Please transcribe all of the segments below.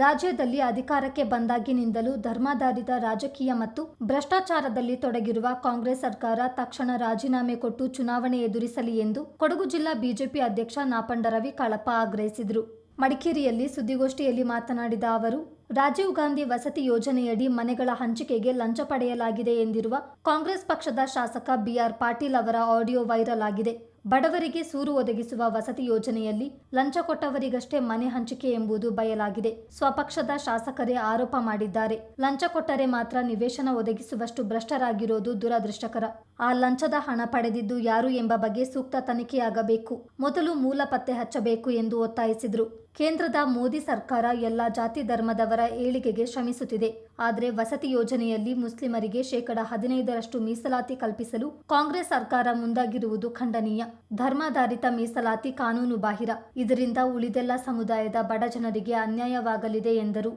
ರಾಜ್ಯದಲ್ಲಿ ಅಧಿಕಾರಕ್ಕೆ ಬಂದಾಗಿನಿಂದಲೂ ಧರ್ಮಾಧಾರಿತ ರಾಜಕೀಯ ಮತ್ತು ಭ್ರಷ್ಟಾಚಾರದಲ್ಲಿ ತೊಡಗಿರುವ ಕಾಂಗ್ರೆಸ್ ಸರ್ಕಾರ ತಕ್ಷಣ ರಾಜೀನಾಮೆ ಕೊಟ್ಟು ಚುನಾವಣೆ ಎದುರಿಸಲಿ ಎಂದು ಕೊಡಗು ಜಿಲ್ಲಾ ಬಿಜೆಪಿ ಅಧ್ಯಕ್ಷ ನಾಪಂಡ ರವಿ ಆಗ್ರಹಿಸಿದರು. ಮಡಿಕೇರಿಯಲ್ಲಿ ಸುದ್ದಿಗೋಷ್ಠಿಯಲ್ಲಿ ಮಾತನಾಡಿದ ಅವರು, ರಾಜೀವ್ ಗಾಂಧಿ ವಸತಿ ಯೋಜನೆಯಡಿ ಮನೆಗಳ ಹಂಚಿಕೆಗೆ ಲಂಚ ಪಡೆಯಲಾಗಿದೆ ಎಂದಿರುವ ಕಾಂಗ್ರೆಸ್ ಪಕ್ಷದ ಶಾಸಕ ಬಿಆರ್ ಪಾಟೀಲ್ ಅವರ ಆಡಿಯೋ ವೈರಲ್ ಆಗಿದೆ. ಬಡವರಿಗೆ ಸೂರು ಒದಗಿಸುವ ವಸತಿ ಯೋಜನೆಯಲ್ಲಿ ಲಂಚ ಕೊಟ್ಟವರಿಗಷ್ಟೇ ಮನೆ ಹಂಚಿಕೆ ಎಂಬುದು ಬಯಲಾಗಿದೆ. ಸ್ವಪಕ್ಷದ ಶಾಸಕರೇ ಆರೋಪ ಮಾಡಿದ್ದಾರೆ. ಲಂಚ ಕೊಟ್ಟರೆ ಮಾತ್ರ ನಿವೇಶನ ಒದಗಿಸುವಷ್ಟು ಭ್ರಷ್ಟರಾಗಿರೋದು ದುರದೃಷ್ಟಕರ. ಆ ಲಂಚದ ಹಣ ಪಡೆದಿದ್ದು ಯಾರು ಎಂಬ ಬಗ್ಗೆ ಸೂಕ್ತ ತನಿಖೆಯಾಗಬೇಕು. ಮೊದಲು ಮೂಲ ಪತ್ತೆ ಹಚ್ಚಬೇಕು ಎಂದು ಒತ್ತಾಯಿಸಿದರು. ಕೇಂದ್ರದ ಮೋದಿ ಸರ್ಕಾರ ಎಲ್ಲ ಜಾತಿ ಧರ್ಮದವರ ಏಳಿಗೆಗೆ ಶ್ರಮಿಸುತ್ತಿದೆ. ಆದರೆ ವಸತಿ ಯೋಜನೆಯಲ್ಲಿ ಮುಸ್ಲಿಮರಿಗೆ ಶೇಕಡ ಹದಿನೈದರಷ್ಟು ಮೀಸಲಾತಿ ಕಲ್ಪಿಸಲು ಕಾಂಗ್ರೆಸ್ ಸರ್ಕಾರ ಮುಂದಾಗಿರುವುದು ಖಂಡನೀಯ. ಧರ್ಮಾಧಾರಿತ ಮೀಸಲಾತಿ ಕಾನೂನು ಬಾಹಿರ. ಇದರಿಂದ ಉಳಿದೆಲ್ಲ ಸಮುದಾಯದ ಬಡ ಜನರಿಗೆ ಅನ್ಯಾಯವಾಗಲಿದೆ ಎಂದರು.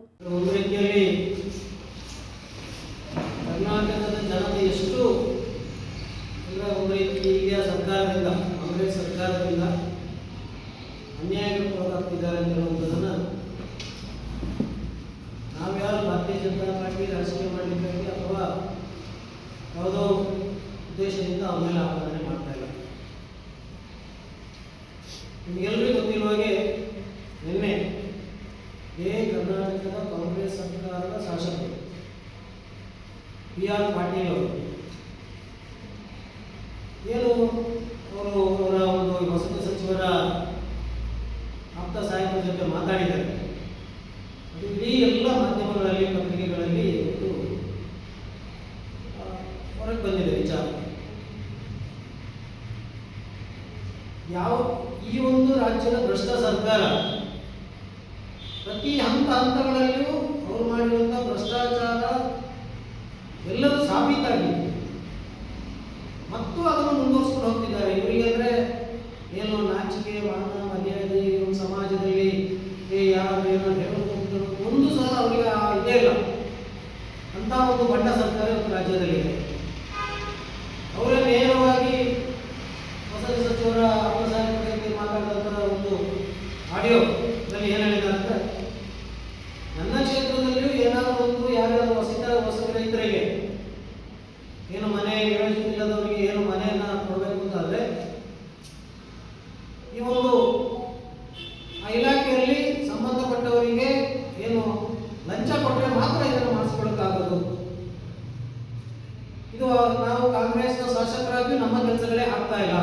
ಒಂದು ಅನ್ಯಾಯಕ್ಕೆ ಒಳಗಾಗ್ತಿದ್ದಾರೆ ಅನ್ನುವಂಥದ್ದನ್ನು ನಾವ್ಯಾರು ಭಾರತೀಯ ಜನತಾ ಪಾರ್ಟಿ ರಾಜಕೀಯ ಮಾಡಲಿಕ್ಕಾಗಿ ಅಥವಾ ಯಾವುದೋ ಉದ್ದೇಶದಿಂದ ಅವ್ರ ಆಪಾದನೆ ಮಾಡ್ತಾ ಇಲ್ಲ. ನಿಮಗೆಲ್ಲರಿಗೂ ಗೊತ್ತಿರುವ ಹಾಗೆ ನಿನ್ನೆ ಏ ಕರ್ನಾಟಕದ ಕಾಂಗ್ರೆಸ್ ಸರ್ಕಾರದ ಶಾಸಕರು ಪಿ ಆರ್ ಪಾಟೀಲ್ ಅವರು. ಏನು ಅವರು ಅವರ ಒಂದು ವಸತಿ ಸಚಿವರ ಆಪ್ತ ಸಹಾಯಕರ ಮಾತಾಡಿದ್ದಾರೆ ಅದು ಇಡೀ ಎಲ್ಲ ಮಾಧ್ಯಮಗಳಲ್ಲಿ, ಪತ್ರಿಕೆಗಳಲ್ಲಿ ಇವತ್ತು ಹೊರಗೆ ಬಂದಿದೆ ವಿಚಾರ. ಯಾವ, ಈ ಒಂದು ರಾಜ್ಯದ ಭ್ರಷ್ಟ ಸರ್ಕಾರ, ಪ್ರತಿ ಹಂತ ಹಂತಗಳಲ್ಲಿಯೂ ಅವರು ಮಾಡಿರುವಂತಹ ಭ್ರಷ್ಟಾಚಾರ ಎಲ್ಲರೂ ಸಾಬೀತಾಗಿದೆ. ಮತ್ತು ಅದನ್ನು ಮುಂದುವರಿಸಿಕೊಂಡು ಹೋಗ್ತಿದ್ದಾರೆ. ಇವರಿಗೆ ಏನೋ ಹೇಳೋದು ಒಂದು ಸಲ ಅವರಿಗೆ ಇದೇ ಇಲ್ಲ. ಅಂತ ಒಂದು ಬಣ್ಣ ಸರ್ಕಾರ ಇವತ್ತು ರಾಜ್ಯದಲ್ಲಿದೆ ಅವರೇ ನೇರವಾಗಿ ವಸತಿ ಸಚಿವರ ಅಪಸಾಯಕರಿಗೆ ಮಾತಾಡಿದಂಥ ಒಂದು ಆಡಿಯೋದಲ್ಲಿ ಏನು ಹೇಳಿದ್ದಾರೆ ಅಂದರೆ ನನ್ನ ಕ್ಷೇತ್ರದಲ್ಲಿಯೂ ಏನಾದರೂ ಒಂದು ಯಾರ್ಯಾರು ವಸತಿ ವಸತಿ ರೈತರಿಗೆ ಏನು ಮನೆ ಇಲ್ಲದವರಿಗೆ ಏನು ಮನೆಯನ್ನ ಕೊಡಬೇಕು ಅಂತ ಆದರೆ ಈ ಒಂದು ಆ ಇಲಾಖೆಯಲ್ಲಿ ಸಂಬಂಧಪಟ್ಟವರಿಗೆ ಏನು ಲಂಚ ಕೊಟ್ಟರೆ ಮಾತ್ರ ಇದನ್ನು ಮಾಡಿಸ್ಕೊಳ್ಳೋಕ್ಕಾಗೋದು ಇದು ನಾವು ಕಾಂಗ್ರೆಸ್ನ ಶಾಸಕರಾಗಿ ನಮ್ಮ ಕೆಲಸಗಳೇ ಆಗ್ತಾ ಇಲ್ಲ.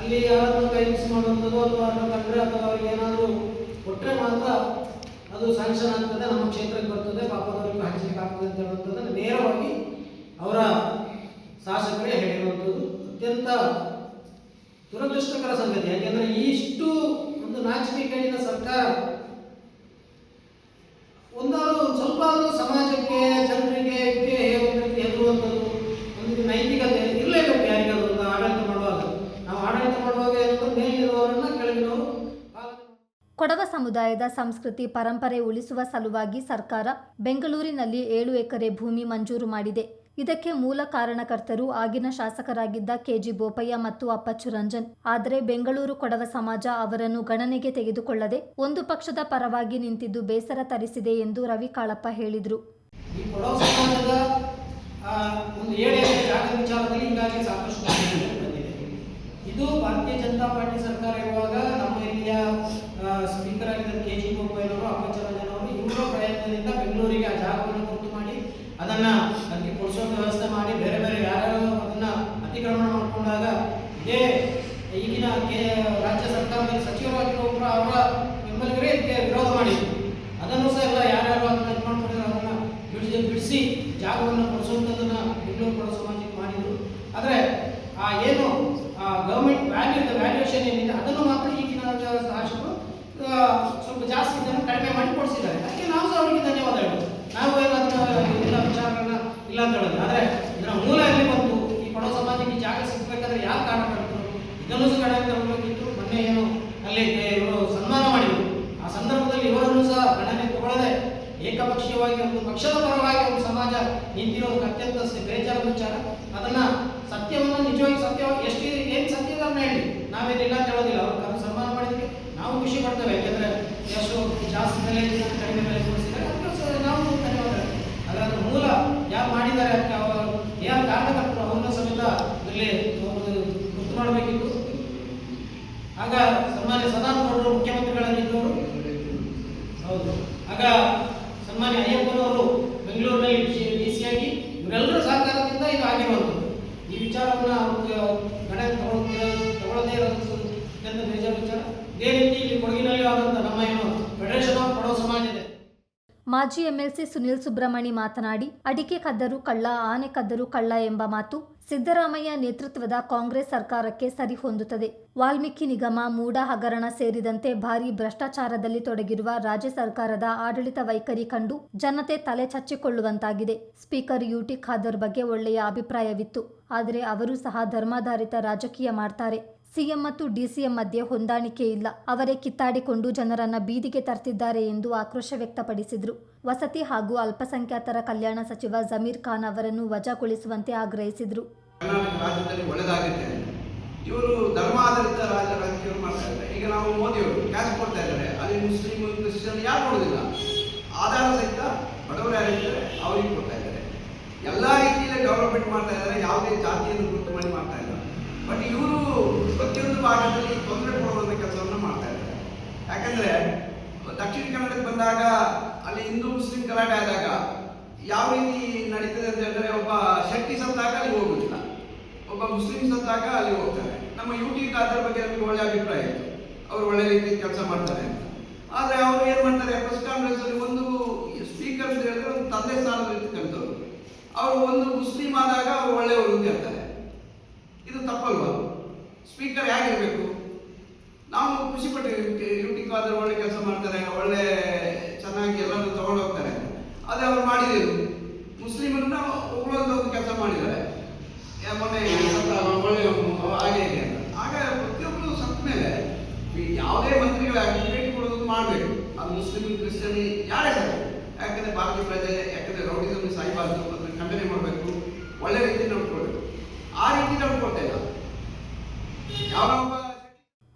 ಅಲ್ಲಿ ಯಾರನ್ನು ಕೈ ಮಿಸ್ ಮಾಡುವಂಥದ್ದು ಅಥವಾ ಕಂಡ್ರೆ ಅಥವಾ ಅವ್ರಿಗೆ ಏನಾದರೂ ಕೊಟ್ಟರೆ ಮಾತ್ರ ಅದು ಸ್ಯಾಂಕ್ಷನ್ ಆಗ್ತದೆ, ನಮ್ಮ ಕ್ಷೇತ್ರಕ್ಕೆ ಬರ್ತದೆ, ಪಾಪದವರಿಗೆ ಹಂಚಲಿಕ್ಕೆ ಆಗ್ತದೆ ಅಂತ ಹೇಳುವಂಥದ್ದನ್ನು ನೇರವಾಗಿ ಅವರ ಶಾಸಕರೇ ಹೇಳಿರುವಂಥದ್ದು. ಅತ್ಯಂತ ದುರದೃಷ್ಟಕರ ಸಂಗತಿ. ಯಾಕೆಂದರೆ ಇಷ್ಟು ಒಂದು ನಾಚಿಕೆ ಕೇಳಿದ ಸರ್ಕಾರ ಒಂದಾದ್ರು ಸ್ವಲ್ಪ ಆದ್ರೂ ಸಮಾಜಕ್ಕೆ ಜನರಿಗೆ ಇದಕ್ಕೆ ಒಂದು ರೀತಿ ಹೆದರುವಂಥದ್ದು ಒಂದು ರೀತಿ ನೈತಿಕತೆ ಇರಲೇಬೇಕು ಯಾರಿಗಾದ್ರು ಒಂದು ಆಡಳಿತ ಮಾಡುವಾಗ ನಾವು ಆಡಳಿತ ಮಾಡುವಾಗ ಏನಂದ್ರೆ ಮೇಲಿರುವವರನ್ನ ಕೆಳಗಿನವರು ಪಾಲನೆ ಕೊಡವ ಸಮುದಾಯದ ಸಂಸ್ಕೃತಿ ಪರಂಪರೆ ಉಳಿಸುವ ಸಲುವಾಗಿ ಸರ್ಕಾರ ಬೆಂಗಳೂರಿನಲ್ಲಿ ಏಳು ಎಕರೆ ಭೂಮಿ ಮಂಜೂರು ಮಾಡಿದೆ. ಇದಕ್ಕೆ ಮೂಲ ಕಾರಣಕರ್ತರು ಆಗಿನ ಶಾಸಕರಾಗಿದ್ದ ಕೆಜಿ ಬೋಪಯ್ಯ ಮತ್ತು ಅಪ್ಪಚ್ಚು ರಂಜನ್. ಆದರೆ ಬೆಂಗಳೂರು ಕೊಡವ ಸಮಾಜ ಅವರನ್ನು ಗಣನೆಗೆ ತೆಗೆದುಕೊಳ್ಳದೆ ಒಂದು ಪಕ್ಷದ ಪರವಾಗಿ ನಿಂತಿದ್ದು ಬೇಸರ ತರಿಸಿದೆ ಎಂದು ರವಿ ಕಾಳಪ್ಪ ಹೇಳಿದರು. ಇದು ಭಾರತೀಯ ಜನತಾ ಪಾರ್ಟಿ ಸರ್ಕಾರ que ಪಕ್ಷದ ಪರವಾಗಿ ಒಂದು ಸಮಾಜ ನಿಂತಿರೋದಕ್ಕೆ ಅತ್ಯಂತ ಬೇಜಾರ ವಿಚಾರ, ಅದನ್ನ ಸತ್ಯವನ್ನು ನಿಜವಾಗಿ ಸತ್ಯವಾಗಿ ಎಷ್ಟು ಏನು ಸತ್ಯದ ಹೇಳಿ? ನಾವೇನಿಲ್ಲ ಅಂತ ಹೇಳೋದಿಲ್ಲ. ಅವ್ರು ಸನ್ಮಾನ ಮಾಡಿದ್ರೆ ನಾವು ಖುಷಿ ಪಡ್ತೇವೆ. ಯಾಕೆಂದ್ರೆ ಎಷ್ಟು ಜಾಸ್ತಿ ಬೆಲೆ ಕಡಿಮೆ ಬೆಲೆ ಕೊಡಿಸಿದ್ರೆ ನಾವು ಧನ್ಯವಾದ ಅದರ ಮೂಲ ಯಾರು ಮಾಡಿದ್ದಾರೆ? ಮಾಜಿ ಎಂಎಲ್ಸಿ ಸುನಿಲ್ ಸುಬ್ರಹ್ಮಣಿ ಮಾತನಾಡಿ, ಅಡಿಕೆ ಕದ್ದರು ಕಳ್ಳ, ಆನೆ ಕದ್ದರು ಕಳ್ಳ ಎಂಬ ಮಾತು ಸಿದ್ದರಾಮಯ್ಯ ನೇತೃತ್ವದ ಕಾಂಗ್ರೆಸ್ ಸರ್ಕಾರಕ್ಕೆ ಸರಿಹೊಂದುತ್ತದೆ. ವಾಲ್ಮೀಕಿ ನಿಗಮ, ಮೂಡ, ಹಗರಣ ಸೇರಿದಂತೆ ಭಾರೀ ಭ್ರಷ್ಟಾಚಾರದಲ್ಲಿ ತೊಡಗಿರುವ ರಾಜ್ಯ ಸರ್ಕಾರದ ಆಡಳಿತ ವೈಖರಿ ಕಂಡು ಜನತೆ ತಲೆ ಚಚ್ಚಿಕೊಳ್ಳುವಂತಾಗಿದೆ. ಸ್ಪೀಕರ್ ಯುಟಿ ಖಾದರ್ ಬಗ್ಗೆ ಒಳ್ಳೆಯ ಅಭಿಪ್ರಾಯವಿತ್ತು, ಆದರೆ ಅವರು ಸಹ ಧರ್ಮಾಧಾರಿತ ರಾಜಕೀಯ ಮಾಡ್ತಾರೆ. ಸಿಎಂ ಮತ್ತು ಡಿಸಿಎಂ ಮಧ್ಯೆ ಹೊಂದಾಣಿಕೆ ಇಲ್ಲ. ಅವರೇ ಕಿತ್ತಾಡಿಕೊಂಡು ಜನರನ್ನ ಬೀದಿಗೆ ತರ್ತಿದ್ದಾರೆ ಎಂದು ಆಕ್ರೋಶ ವ್ಯಕ್ತಪಡಿಸಿದರು. ವಸತಿ ಹಾಗೂ ಅಲ್ಪಸಂಖ್ಯಾತರ ಕಲ್ಯಾಣ ಸಚಿವ ಜಮೀರ್ ಖಾನ್ ಅವರನ್ನು ವಜಾಗೊಳಿಸುವಂತೆ ಆಗ್ರಹಿಸಿದರು. ಇವರು ಧರ್ಮಾಧಾರಿತ ರಾಜ್ಯ ರಾಜಕೀಯ ಮಾಡ್ತಾ ಇದ್ದಾರೆ. ಈಗ ನಾವು ಮೋದಿಯವರು ಕ್ಯಾಶ್ ಕೊಡ್ತಾ ಇದ್ದಾರೆ. ಅಲ್ಲಿ ಮುಸ್ಲಿಂ ಕ್ರಿಶ್ಚಿಯನ್ ಯಾರು ಕೊಡೋದಿಲ್ಲ ಆಧಾರ ಸಹಿತ ಬಡವರು ಯಾರಿದ್ದಾರೆ ಅವರಿಗೆ ಕೊಡ್ತಾ ಇದ್ದಾರೆ. ಎಲ್ಲ ರೀತಿಯಲ್ಲಿ ಡೆವಲಪ್ಮೆಂಟ್ ಮಾಡ್ತಾ ಇದ್ದಾರೆ. ಯಾವುದೇ ಜಾತಿಯನ್ನು ಗುರುತು ಮಾಡಿ ಮಾಡ್ತಾ ಇಲ್ಲ ಬಟ್ ಇವರು ಪ್ರತಿಯೊಂದು ಭಾಗದಲ್ಲಿ ತೊಂದರೆ ಕೊಡುವಂಥ ಕೆಲಸವನ್ನು ಮಾಡ್ತಾ ಇದ್ದಾರೆ. ಯಾಕಂದ್ರೆ, ದಕ್ಷಿಣ ಕನ್ನಡಕ್ಕೆ ಬಂದಾಗ ಅಲ್ಲಿ ಹಿಂದೂ ಮುಸ್ಲಿಂ ಗಲಾಟೆ ಆದಾಗ ಯಾವ ರೀತಿ ನಡೀತದೆ ಅಂತ ಹೇಳಿದ್ರೆ ಒಬ್ಬ ಶಕ್ತಿ ಸತ್ತಾಗ ಅಲ್ಲಿ ಹೋಗುದಿಲ್ಲ. ಒಬ್ಬ ಮುಸ್ಲಿಂ ಸತ್ತಾಗ ಅಲ್ಲಿ ಹೋಗ್ತಾರೆ. ನಮ್ಮ ಯು ಟಿ ಖಾದರ್ ಬಗ್ಗೆ ನಮಗೆ ಒಳ್ಳೆ ಅಭಿಪ್ರಾಯ ಇತ್ತು. ಅವರು ಒಳ್ಳೆ ರೀತಿ ಕೆಲಸ ಮಾಡ್ತಾರೆ ಅಂತ. ಆದ್ರೆ ಅವರು ಏನ್ ಮಾಡ್ತಾರೆ? ಪ್ರೆಸ್ ಕಾನ್ಫರೆನ್ಸ್ ಅಲ್ಲಿ ಒಂದು ಸ್ಪೀಕರ್ ಅಂತ ಹೇಳಿದ್ರೆ ಒಂದು ತಂದೆ ಸ್ಥಾನದಲ್ಲಿ ಕಲಿತವರು. ಅವರು ಒಂದು ಮುಸ್ಲಿಂ ಆದಾಗ ಅವರು ಒಳ್ಳೆಯವರು ಅಂತ ಹೇಳ್ತಾರೆ. ಇದು ತಪ್ಪಲ್ವಾ? ಸ್ಪೀಕರ್ ಹೇಗಿರಬೇಕು? ನಾವು ಖುಷಿ ಪಟ್ಟಿವಿ ಯು ಟಿ ಒಳ್ಳೆ ಕೆಲಸ ಮಾಡ್ತಾರೆ, ಒಳ್ಳೆ ಚೆನ್ನಾಗಿ ಎಲ್ಲರೂ ತಗೊಂಡು ಹೋಗ್ತಾರೆ ಅದೇ ಅವ್ರು ಮಾಡಿದ್ರು ಮುಸ್ಲಿಮರನ್ನ ಹೊಗಳೋಂಥ ಒಂದು ಕೆಲಸ ಮಾಡಿದ್ದಾರೆ. ಮೊನ್ನೆ ಒಳ್ಳೆ ಹಾಗೆ ಆಗ ಪ್ರತಿಯೊಬ್ಬರು ಸತ್ತ ಮೇಲೆ ಯಾವುದೇ ಮಂತ್ರಿಗಳಾಗಿ ಭೇಟಿ ಕೊಡೋದು ಮಾಡಬೇಕು. ಅದು ಮುಸ್ಲಿಮ್ ಕ್ರಿಶ್ಚಿಯನ್ ಯಾರೇ ಸರ್ ಯಾಕಂದ್ರೆ ಭಾರತೀಯ ಪ್ರಜೆ, ಯಾಕಂದ್ರೆ ರೌಡಿಸಮ್ ಸಾಯಿಬಾರ್ದು ಅದನ್ನು ಖಂಡನೆ ಮಾಡಬೇಕು. ಒಳ್ಳೆ ರೀತಿ ನೋಡ್ಕೊಳ್ಬೇಕು ಆ ರೀತಿ ನೋಡ್ಕೊಳ್ತಾ ಇಲ್ಲ ಯಾವ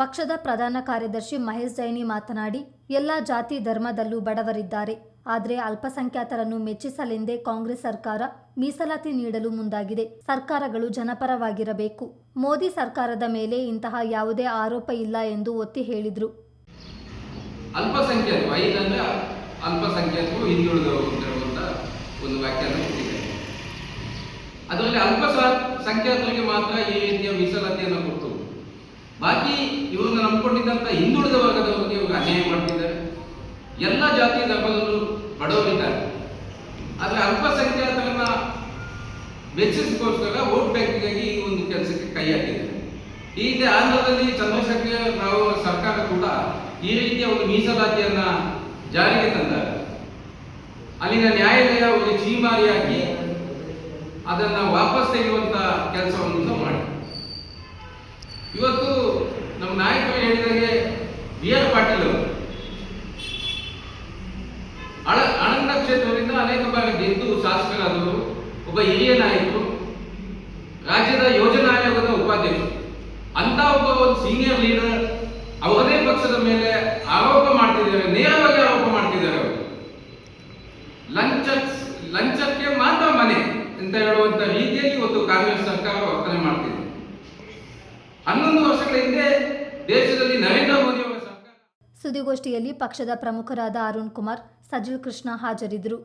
ಪಕ್ಷದ ಪ್ರಧಾನ ಕಾರ್ಯದರ್ಶಿ ಮಹೇಶ್ ಜೈನಿ ಮಾತನಾಡಿ, ಎಲ್ಲ ಜಾತಿ ಧರ್ಮದಲ್ಲೂ ಬಡವರಿದ್ದಾರೆ. ಆದರೆ ಅಲ್ಪಸಂಖ್ಯಾತರನ್ನು ಮೆಚ್ಚಿಸಲೆಂದೇ ಕಾಂಗ್ರೆಸ್ ಸರ್ಕಾರ ಮೀಸಲಾತಿ ನೀಡಲು ಮುಂದಾಗಿದೆ. ಸರ್ಕಾರಗಳು ಜನಪರವಾಗಿರಬೇಕು. ಮೋದಿ ಸರ್ಕಾರದ ಮೇಲೆ ಇಂತಹ ಯಾವುದೇ ಆರೋಪ ಇಲ್ಲ ಎಂದು ಒತ್ತಿ ಹೇಳಿದರು. ಅಲ್ಪಸಂಖ್ಯಾತರು, ಐದು ಅಂದ್ರೆ ಅಲ್ಪಸಂಖ್ಯಾತರು ಹಿಂದುಳಿದವರು ಅಂತ ಒಂದು ವ್ಯಾಖ್ಯಾನ ಕೊಟ್ಟಿದೆ ಅದರಲ್ಲಿ ಅಲ್ಪ ಸಂಖ್ಯಾತರಿಗೆ ಮಾತ್ರ ಈ ರೀತಿಯ ಮೀಸಲಾತಿಯನ್ನು ಕೊಟ್ಟು ಬಾಕಿ ಇವರು ನಂಬಿಕೊಂಡಿದ್ದಂಥ ಹಿಂದುಳಿದ ವರ್ಗದವರಿಗೆ ಇವರು ಅನ್ಯಾಯ ಮಾಡ್ತಿದ್ದಾರೆ. ಎಲ್ಲ ಜಾತಿ ಧರ್ಮದಲ್ಲೂ ಬಡವರಿದ್ದಾರೆ. ಆದರೆ ಅಲ್ಪಸಂಖ್ಯಾತರನ್ನ ವೆಚ್ಚಿಸಿಕೋಸ್ಕರ ವೋಟ್ ಬ್ಯಾಂಕಿಗಾಗಿ ಈ ಒಂದು ಕೆಲಸಕ್ಕೆ ಕೈ ಹಾಕಿದ್ದಾರೆ. ಈ ಹಿಂದೆ ಆಂಧ್ರದಲ್ಲಿ ಚಂದ್ರಶೇಖರ ರಾವ್ ಸರ್ಕಾರ ಕೂಡ ಈ ರೀತಿಯ ಒಂದು ಮೀಸಲಾತಿಯನ್ನ ಜಾರಿಗೆ ತಂದಾಗ ಅಲ್ಲಿನ ನ್ಯಾಯಾಲಯ ಒಂದು ಚೀಮಾರಿ ಅದನ್ನ ವಾಪಸ್ ತೆಗೆಯುವಂತ ಕೆಲಸವನ್ನು ಮಾಡಿ ಇವತ್ತು ನಾಯಕರು ಹೇಳಿದಾಗೆ ಬಿ ಪಾಟೀಲ್. ಅವರು ಅಳ, ಅನಂತ ಕ್ಷೇತ್ರದಿಂದ ಅನೇಕ ಬಾರಿ ಗೆದ್ದು ಶಾಸಕರಾದವರು, ಒಬ್ಬ ಹಿರಿಯ ನಾಯಕರು, ರಾಜ್ಯದ ಯೋಜನಾ ಆಯೋಗದ ಉಪಾಧ್ಯಕ್ಷರು. ಅಂತ ಒಬ್ಬ ಒಂದು ಸೀನಿಯರ್ ಲೀಡರ್ ಅವರದೇ ಪಕ್ಷದ ಮೇಲೆ ಆರೋಪ ಮಾಡ್ತಿದ್ದಾರೆ, ನೇರವಾಗಿ ಆರೋಪ ಮಾಡ್ತಿದ್ದಾರೆ ಅವರು. ಲಂಚ ಲಂಚಕ್ಕೆ ಮಾತ್ರ ಮನೆ ಅಂತ ಹೇಳುವಂತ ರೀತಿಯಲ್ಲಿ ಒಂದು ಕಾಂಗ್ರೆಸ್ ಸರ್ಕಾರ ವರ್ತನೆ ಮಾಡ್ತಿದೆ. ಹನ್ನೊಂದು ವರ್ಷಗಳ ಹಿಂದೆ ದೇಶದಲ್ಲಿ ನರೇಂದ್ರ ಮೋದಿ ಅವರ ಸರ್ಕಾರ ಸುದ್ದಿಗೋಷ್ಠಿಯಲ್ಲಿ ಪಕ್ಷದ ಪ್ರಮುಖರಾದ ಅರುಣ್ ಕುಮಾರ್ ಸಜಿಲ್ ಕೃಷ್ಣ ಹಾಜರಿದ್ದರು.